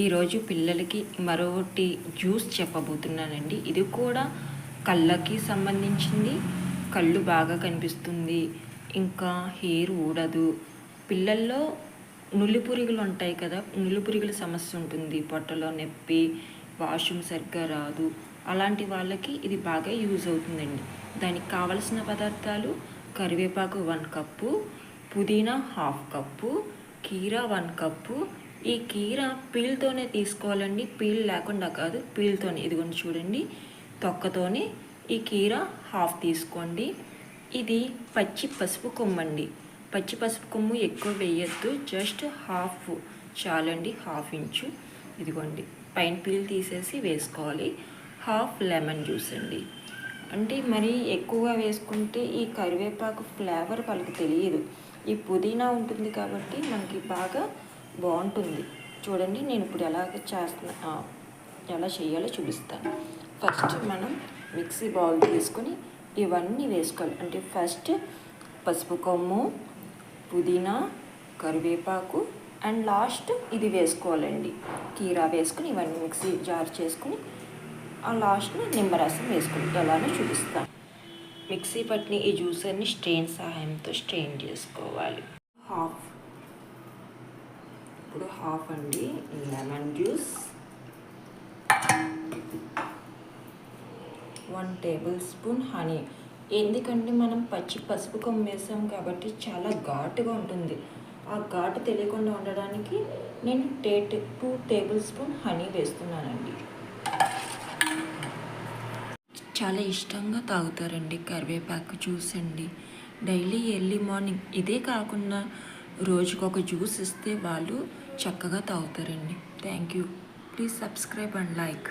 ఈరోజు పిల్లలకి మరొకటి జ్యూస్ చెప్పబోతున్నానండి. ఇది కూడా కళ్ళకి సంబంధించింది. కళ్ళు బాగా కనిపిస్తుంది. ఇంకా హెయిర్ ఊడదు. పిల్లల్లో నులిపురుగులు ఉంటాయి కదా నులిపురుగుల సమస్య ఉంటుంది. పొట్టలో నొప్పి వాష్రూమ్ సరిగ్గా రాదు. అలాంటి వాళ్ళకి ఇది బాగా యూజ్ అవుతుందండి. దానికి కావలసిన పదార్థాలు కరివేపాకు వన్ కప్పు పుదీనా హాఫ్ కప్పు కీరా వన్ కప్పు ఈ కీర పీల్తోనే తీసుకోవాలండి. పీల్ లేకుండా కాదు పీల్తోనే. ఇదిగోండి చూడండి తొక్కతోనే ఈ కీర హాఫ్ తీసుకోండి. ఇది పచ్చి పసుపు కొమ్మండి. పచ్చి పసుపు కొమ్ము ఎక్కువ వేయద్దు జస్ట్ హాఫ్ చాలండి హాఫ్ ఇంచు. ఇదిగోండి పైన పీల్ తీసేసి వేసుకోవాలి. హాఫ్ లెమన్ జ్యూస్ అండి. అంటే మరి ఎక్కువగా వేసుకుంటే ఈ కరివేపాకు ఫ్లేవర్ వాళ్ళకి తెలియదు. ఈ పుదీనా ఉంటుంది కాబట్టి మనకి బాగా బాగుంటుంది. చూడండి నేను ఇప్పుడు ఎలాగ చేస్తున్నా ఎలా చేయాలో చూపిస్తాను. ఫస్ట్ మనం మిక్సీ బౌల్ తీసుకొని ఇవన్నీ వేసుకోవాలి. అంటే ఫస్ట్ పసుపు కొమ్ము పుదీనా కరివేపాకు అండ్ లాస్ట్ ఇది వేసుకోవాలండి. కీరా వేసుకుని ఇవన్నీ మిక్సీ జార్ చేసుకుని ఆ లాస్ట్ని నిమ్మరసం వేసుకుని ఎలానో చూపిస్తాను. మిక్సీ పట్టిన ఈ జ్యూసర్ని స్ట్రెయిన్ సహాయంతో స్ట్రెయిన్ చేసుకోవాలి. హాఫ్ ఇప్పుడు హాఫ్ అండి. Lemon juice one tablespoon honey ఎందుకంటే మనం పచ్చి పసుపు కొమ్మేసాం కాబట్టి చాలా ఘాటుగా ఉంటుంది. ఆ ఘాటు తెలియకుండా ఉండడానికి నేను టే టూ టేబుల్ స్పూన్ హనీ వేస్తున్నానండి. చాలా ఇష్టంగా తాగుతారండి కరివేపాకు జ్యూస్ అండి. డైలీ ఎర్లీ మార్నింగ్ ఇదే కాకుండా రోజుకొక జ్యూస్ ఇస్తే వాళ్ళు చక్కగా తాగుతారండి. Thank you please subscribe and like